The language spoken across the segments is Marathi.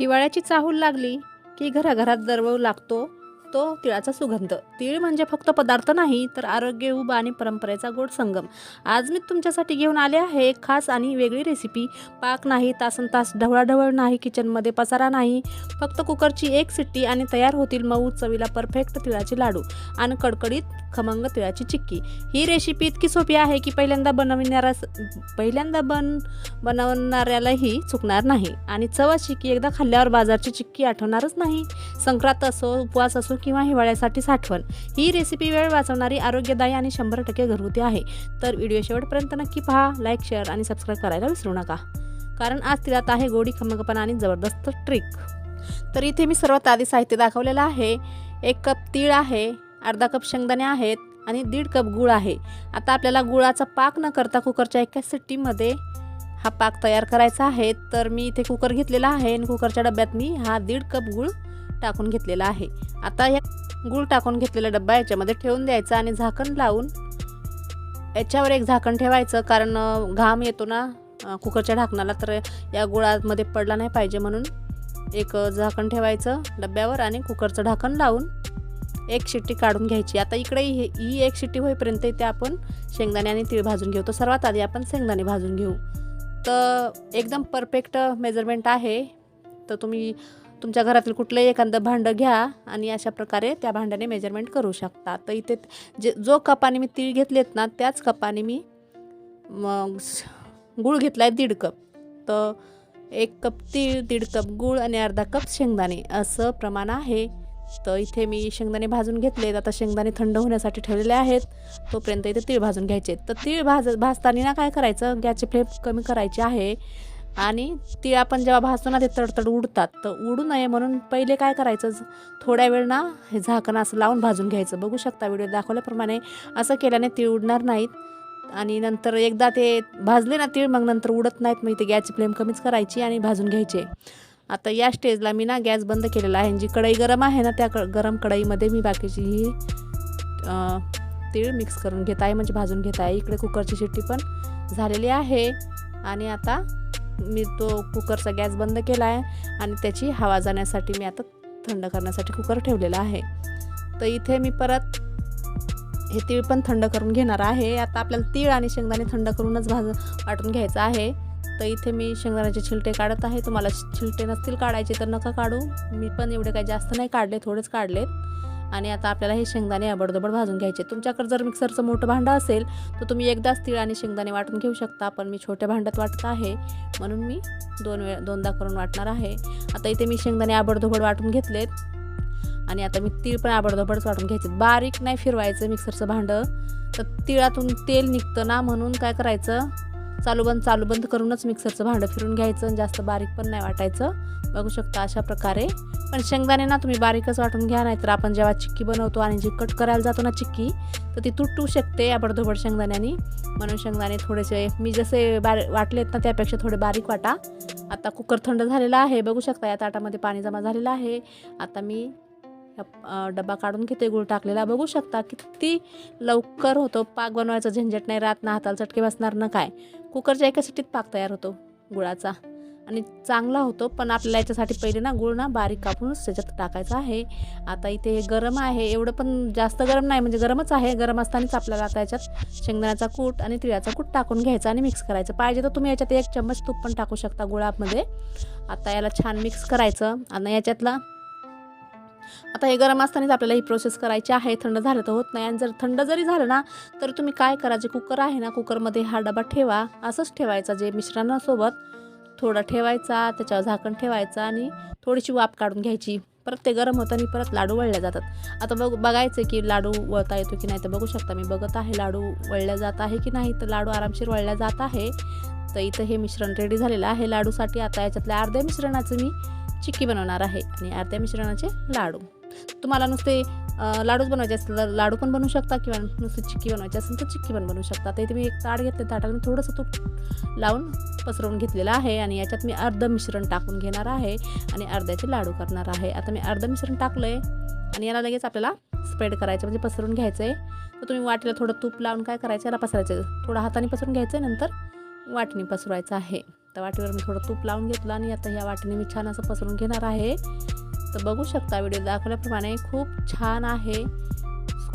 हिवाळ्याची चाहूल लागली की घराघरात दरवळू लागतो. तो तिळाचा सुगंध. तिळ म्हणजे फक्त पदार्थ नाही तर आरोग्य उभ आणि परंपरेचा गोड संगम. आज मी तुमच्यासाठी घेऊन आले आहे एक खास आणि वेगळी रेसिपी पाक नाही तासन तास ढवळाढवळ नाही किचनमध्ये पसारा नाही. फक्त कुकरची एक सिट्टी आणि तयार होतील मऊ चवीला परफेक्ट तिळाचे लाडू आणि कडकडीत खमंग तिळाची चिक्की. ही रेसिपी इतकी सोपी आहे की पहिल्यांदा बनविणारा पहिल्यांदा बन बनवणाऱ्यालाही चुकणार नाही. आणि चव अशी की एकदा खाल्ल्यावर बाजारची चिक्की आठवणारच नाही. संक्रांत असो उपवास असो किंवा हिवाळ्यासाठी साठवण. ही रेसिपी वेळ वाचवणारी आरोग्यदायी आणि शंभर टक्के घरगुती आहे. तर व्हिडिओ शेवटपर्यंत नक्की पहा लाईक शेअर आणि सबस्क्राईब करायला विसरू नका. कारण आज तिलात आहे गोडी खमंगपणा आणि जबरदस्त ट्रिक तर इथे मी सर्वात आधी साहित्य दाखवलेलं आहे. एक कप तीळ आहे अर्धा कप शेंगदाणे आहेत आणि दीड कप गूळ आहे. आता आपल्याला गुळाचा पाक न करता कुकरच्या एका सिट्टीमध्ये हा पाक तयार करायचा आहे. तर मी इथे कुकर घेतलेला आहे आणि कुकरच्या डब्यात मी हा दीड कप गूळ टाकून घेतलेला आहे. आता या गूळ टाकून घेतलेला डब्बा याच्यामध्ये ठेवून द्यायचा आणि झाकण लावून याच्यावर एक झाकण ठेवायचं कारण घाम येतो ना कुकरच्या ढाकणाला तर या गुळामध्ये पडला नाही पाहिजे म्हणून एक झाकण ठेवायचं डब्यावर आणि कुकरचं ढाकण लावून एक शिट्टी काढून घ्यायची. आता इकडे ही ही एक शिट्टी होईपर्यंत इथे आपण शेंगदाणे आणि तीळ भाजून घेऊ. तर सर्वात आधी आपण शेंगदाणे भाजून घेऊ. तर एकदम परफेक्ट मेजरमेंट आहे. तर तुम्ही तुमच्या घरातील कुठलंही एखादं भांडं घ्या आणि अशा प्रकारे त्या भांड्याने मेजरमेंट करू शकता. तर इथे जे जो कपाने मी तीळ घेतलेत ना त्याच कपाने मी मग गूळ घेतला आहे दीड कप. तर एक कप तीळ दीड कप गूळ आणि अर्धा कप शेंगदाणे असं प्रमाण आहे. तर इथे मी शेंगदाणे भाजून घेतलेत. आता शेंगदाणे थंड होण्यासाठी ठेवलेले आहेत. तोपर्यंत इथे तीळ भाजून घ्यायचे तर तीळ भाज भाजताना काय करायचं? गॅसची फ्लेम कमी करायची आहे. आणि तीळ आपण जेव्हा भाजतो ना ते तडतड उडतात. तर उडू नये म्हणून पहिले काय करायचं? थोड्या वेळ ना हे झाकण असं लावून भाजून घ्यायचं. बघू शकता व्हिडिओ दाखवल्याप्रमाणे असं केल्याने तीळ उडणार नाहीत. आणि नंतर एकदा ते भाजले ना तीळ मग नंतर उडत नाहीत. मग इथे गॅसची फ्लेम कमीच करायची आणि भाजून घ्यायचे. आता या स्टेजला मी ना गॅस बंद केलेला आहे. जी कढई गरम आहे ना त्या क गरम कढईमध्ये मी बाकीची ही तीळ मिक्स करून घेत आहे. म्हणजे भाजून घेत आहे. इकडे कुकरची शिट्टी पण झालेली आहे. आणि आता मी तो कुकरचा गॅस बंद केला आहे आणि त्याची हवा जाण्यासाठी मी आता थंड करण्यासाठी कुकर ठेवलेला आहे. तर इथे मी परत हे तीळ पण थंड करून घेणार आहे. आता आपल्याला तीळ आणि शेंगदाणे थंड करूनच भाज वाटून घ्यायचं आहे. तर इथे मी शेंगदाण्याचे छिलटे काढत आहे. तुम्हाला छिलटे नसतील काढायचे तर नका काढू. मी पण एवढे काही जास्त नाही काढले थोडेच काढलेत. आणि आता आपल्याला हे शेंगदाणे अबडदबड भाजून घ्यायचे. तुमच्याकडे जर मिक्सरचं मोठं भांडं असेल तर तुम्ही एकदाच तीळ आणि शेंगदाणे वाटून घेऊ शकता पण मी छोट्या भांड्यात वाटत आहे. म्हणून मी दोन वेळ दोनदा करून वाटणार आहे. आता इथे मी शेंगदाणे आबडधोबड वाटून घेतलेत. आणि आता मी तीळ पण आबडधोबडच वाटून घ्यायचे. बारीक नाही फिरवायचं मिक्सरचं भांडं. तर तिळातून तेल निघतं ना म्हणून काय करायचं? चालू बंद चालू बंद करूनच मिक्सरचं भांडं फिरून घ्यायचं आणि जास्त बारीक पण नाही वाटायचं. बघू शकता अशा प्रकारे. पण शेंगदाणे ना तुम्ही बारीकच वाटून घ्या नाहीतर आपण जेव्हा चिक्की बनवतो आणि जी कट करायला जातो ना चिक्की तर ती तुटू शकते आबडधोबड शेंगदाण्यानी. म्हणून शेंगदाणे थोडेसे मी जसे बार वाटलेत ना त्यापेक्षा थोडे बारीक वाटा. आता कुकर थंड झालेला आहे. बघू शकता या ताटामध्ये पाणी जमा झालेलं आहे. आता मी डबा काढून घेते गुळ टाकलेला. बघू शकता किती लवकर होतो. पाक बनवायचं झंझट नाही राहत ना हाताला चटके बसणार ना काय. कुकरच्या एका सिटीत पाक तयार होतो गुळाचा. आणि चांगला होतो पण आपल्याला याच्यासाठी पहिले ना गुळ ना बारीक कापूनच त्याच्यात टाकायचं आहे. आता इथे हे गरम आहे एवढं पण जास्त गरम नाही म्हणजे गरमच आहे. गरम असतानाच आपल्याला आता याच्यात शेंगदाण्याचा कूट आणि तिळाचा कूट टाकून घ्यायचा आणि मिक्स करायचं. पाहिजे तर तुम्ही याच्यात एक चम्मच तूप पण टाकू शकता गुळामध्ये. आता याला छान मिक्स करायचं. आणि याच्यातला आता हे गरम असतानाच आपल्याला ही प्रोसेस करायची आहे. थंड झालं तर होत नाही. आणि जर थंड जरी झालं ना तर तुम्ही काय करा? जे कुकर आहे ना कुकरमध्ये हा डबा ठेवा. असंच ठेवायचा. जे मिश्रणासोबत थोडं ठेवायचा त्याच्यावर झाकण ठेवायचं आणि थोडीशी वाफ काढून घ्यायची. परत ते गरम होतं आणि परत लाडू वळल्या जातात. आता बघ बघायचं की लाडू वळता येतो की नाही तर बघू शकता. मी बघत आहे लाडू वळल्या जात आहे की नाही तर लाडू आरामशीर वळल्या जात आहे. तर इथं हे मिश्रण रेडी झालेलं आहे लाडूसाठी. आता याच्यातल्या अर्ध्या मिश्रणाचं मी चिक्की बनवणार आहे आणि अर्ध्या मिश्रणाचे लाडू. तुम्हाला नुसते लाडूच बनवायचे असतील तर लाडू पण बनवू शकता किंवा नुसती चिक्की बनवायची असेल तर चिक्की पण बनवू शकता. तर इथे मी एक ताट घेतलं ताटाला मी थोडंसं तूप लावून पसरवून घेतलेलं आहे आणि याच्यात मी अर्ध मिश्रण टाकून घेणार आहे आणि अर्ध्याचे लाडू करणार आहे. आता मी अर्ध मिश्रण टाकलं आहे आणि याला लगेच आपल्याला स्प्रेड करायचं म्हणजे पसरून घ्यायचं आहे तर तुम्ही वाटीला थोडं तूप लावून काय करायचं याला पसरायचं. थोडं हाताने पसरून घ्यायचं आहे नंतर वाटणी पसरवायचं आहे. त्या वाटीवर मी थोडं तूप लावून घेतलं आणि आता ह्या वाटीने मी छान असं पसरून घेणार आहे. तर बघू शकता व्हिडिओ दाखवल्याप्रमाणे खूप छान आहे.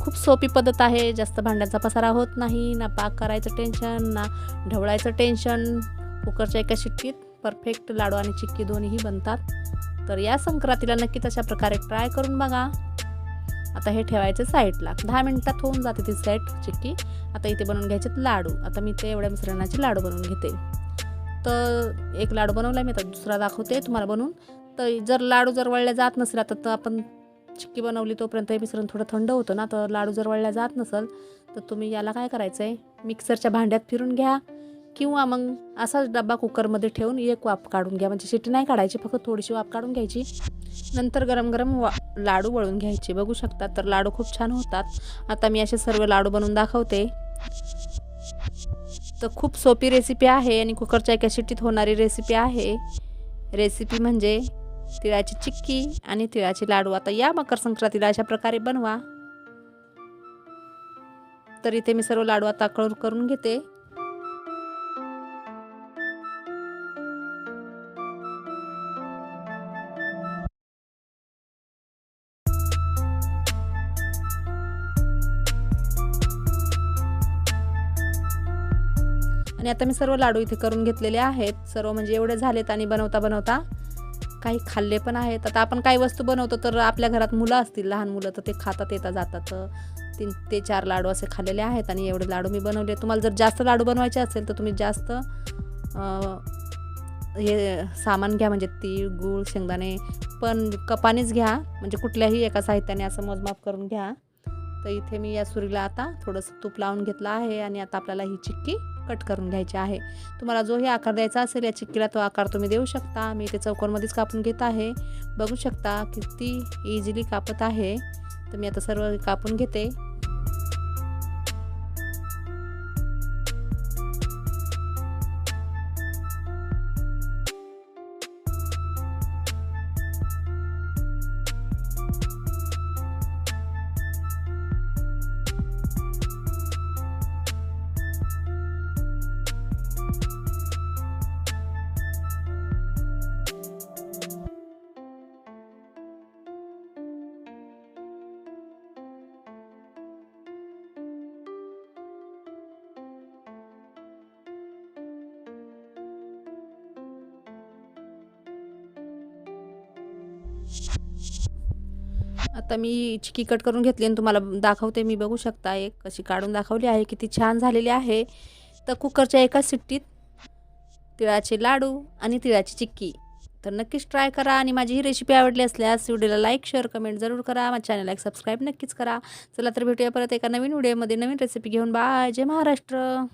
खूप सोपी पद्धत आहे. जास्त भांड्यांचा पसारा होत नाही ना पाक करायचं टेन्शन ना ढवळायचं टेन्शन. कुकरच्या एका शिट्टीत परफेक्ट लाडू आणि चिक्की दोन्हीही बनतात. तर या संक्रांतीला नक्कीच अशा प्रकारे ट्राय करून बघा. आता हे ठेवायचे साईडला. दहा मिनिटात होऊन जाते ती सेट चिक्की. आता इथे बनवून घ्यायचे लाडू. आता मी ते एवढ्या मिश्रणाचे लाडू बनवून घेते. तर एक लाडू बनवला मी तर दुसरा दाखवते तुम्हाला बनवून. तर जर लाडू जर वळल्या जात नसेल आता तर आपण चिक्की बनवली तोपर्यंत हे मिश्रण थोडं थंड होतं ना तर लाडू जर वळल्या जात नसेल तर तुम्ही याला काय करायचं आहे मिक्सरच्या भांड्यात फिरून घ्या किंवा मग असाच डब्बा कुकरमध्ये ठेवून एक वाफ काढून घ्या. म्हणजे शिटी नाही काढायची फक्त थोडीशी वाफ काढून घ्यायची. नंतर गरम गरम वा लाडू वळून घ्यायचे. बघू शकतात तर लाडू खूप छान होतात. आता मी असे सर्व लाडू बनवून दाखवते. तर खूप सोपी रेसिपी आहे आणि कुकरच्या एका शिट्टीत होणारी रेसिपी आहे. रेसिपी म्हणजे तिळाची चिक्की आणि तिळाचे लाडू. आता या मकर संक्रांतीला अशा प्रकारे बनवा. तर इथे मी सर्व लाडू आता कळून करून घेते. आणि आता मी सर्व लाडू इथे करून घेतलेले आहेत. सर्व म्हणजे एवढे झालेत आणि बनवता बनवता काही खाल्ले पण आहेत. आता आपण काही वस्तू बनवतो तर आपल्या घरात मुलं असतील लहान मुलं तर ते खातात येतात जातात. तीन ते चार लाडू असे खाल्लेले आहेत आणि एवढे लाडू मी बनवले. तुम्हाला जर जास्त लाडू बनवायचे असेल तर तुम्ही जास्त हे सामान घ्या म्हणजे तीळ गूळ शेंगदाणे पण कपानेच घ्या. म्हणजे कुठल्याही एका साहित्याने असं मोजमाप करून घ्या. तर इथे मी या सुरीला आता थोडंसं तूप लावून घेतलं आहे आणि आता आपल्याला ही चिक्की कट करून घ्यायचे आहे. तुम्हाला जो हे आकार द्यायचा असेल या चिक्कीला तो आकार तुम्ही देऊ शकता. मी ते चौकोनमध्येच कापून घेत आहे. बघू शकता किती इझिली कापत आहे. तर मी आता सर्व कापून घेते. आता मी चिकी कट करून घेतली आणि तुम्हाला दाखवते मी बघू शकता एक कशी काढून दाखवली आहे किती छान झालेली आहे. तर कुकरच्या एका सिट्टीत तिळाचे लाडू आणि तिळाची चिक्की. तर नक्कीच ट्राय करा आणि माझी ही रेसिपी आवडली असल्यास व्हिडिओला लाईक शेअर कमेंट जरूर करा. माझ्या चॅनलला एक सबस्क्राईब नक्कीच करा. चला तर भेटूया परत एका नवीन व्हिडिओमध्ये. नवीन रेसिपी घेऊन. बाय. जय महाराष्ट्र.